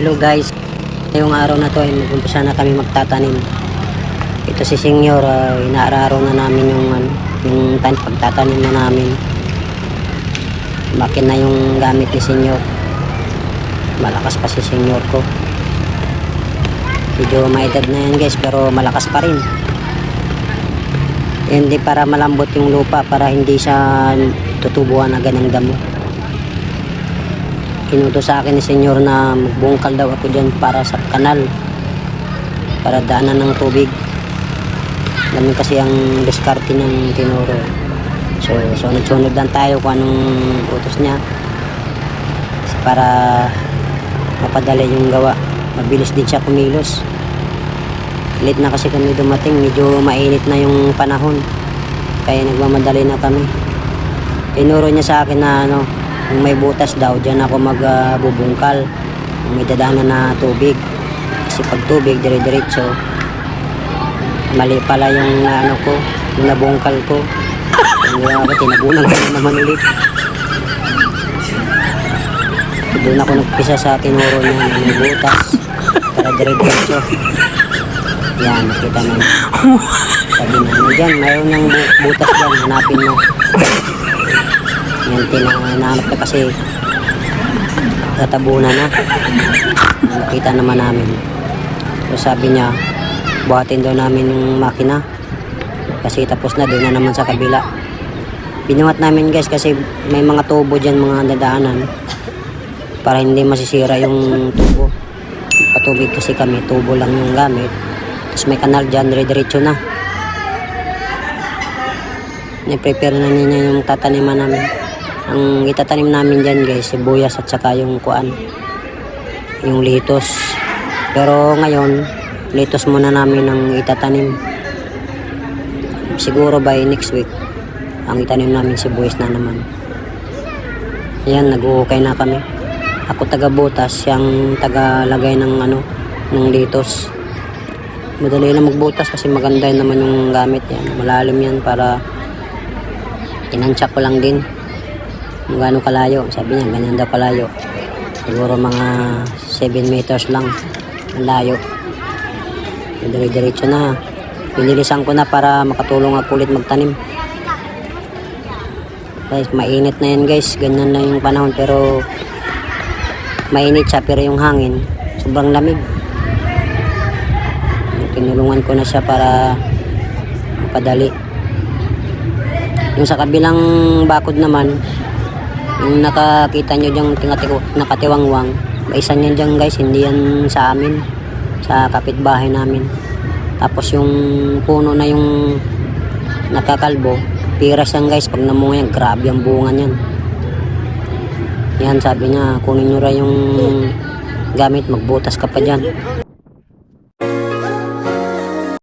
Hello guys, ngayong araw na to ay mag-umpisa na kami magtatanim. Ito si Senyor, uh, inaararo na namin yung, ano, yung tan pagtatanim na namin. Makina yung gamit ni Senyor. Malakas pa si Senyor ko. Medyo may na yan guys, pero malakas pa rin. Hindi para malambot yung lupa, para hindi siya tutubuan agad ng damo kinuto sa akin ni senyor na magbungkal daw ako dyan para sa kanal para daanan ng tubig. Ganun kasi ang diskarte ng tinuro. So sunod-sunod lang tayo kung anong utos niya. Para mapadali yung gawa. Mabilis din siya kumilos. Late na kasi kami dumating. Medyo mainit na yung panahon. Kaya nagmamadali na kami. Tinuro niya sa akin na ano kung may butas daw, dyan ako magbubungkal. kung may dadaanan na tubig. Kasi pag tubig, dire-diretso, mali pala yung na, ano ko, yung nabungkal ko. Kaya ako, tinabunan ko na naman ulit. Doon ako nagpisa sa tinuro niya na may butas. Para dire-diretso. Yan, nakita mo. Sabi na, ano dyan, mayroon yung bu- butas dyan, hanapin mo. Yan, tinanap na kasi tatabunan na. Nakita naman namin. So sabi niya, buhatin daw namin yung makina. Kasi tapos na doon na naman sa kabila. Binuhat namin guys kasi may mga tubo dyan mga dadaanan para hindi masisira yung tubo. Patubig kasi kami, tubo lang yung gamit. Tapos may kanal dyan, dire-diretso na. Ni-prepare na niya yung tataniman namin. Ang itatanim namin dyan guys, sibuyas at saka yung kuan, yung litos. Pero ngayon, litos muna namin ang itatanim. Siguro by next week, ang itanim namin sibuyas na naman. Ayan, nag-uukay na kami. Ako taga butas, siyang taga lagay ng ano, ng litos. Madali na magbutas kasi maganda naman yung gamit yan. Malalim yan para tinansya ko lang din kung gaano kalayo. Sabi niya, ganyan daw kalayo. Siguro mga 7 meters lang ang layo. Dire-diretso na. Pinilisan ko na para makatulong ako ulit magtanim. Guys, mainit na yan guys. Ganyan lang yung panahon pero mainit siya pero yung hangin sobrang lamig. Tinulungan ko na siya para mapadali. Yung sa kabilang bakod naman, nakakita nyo dyan nakatiwangwang, isa niyan dyan guys, hindi yan sa amin, sa kapitbahay namin. Tapos yung puno na yung nakakalbo, piras yan guys, pag namunga yan, grabe ang bunga niyan. Yan, sabi niya, kunin nyo ra yung gamit, magbutas ka pa dyan.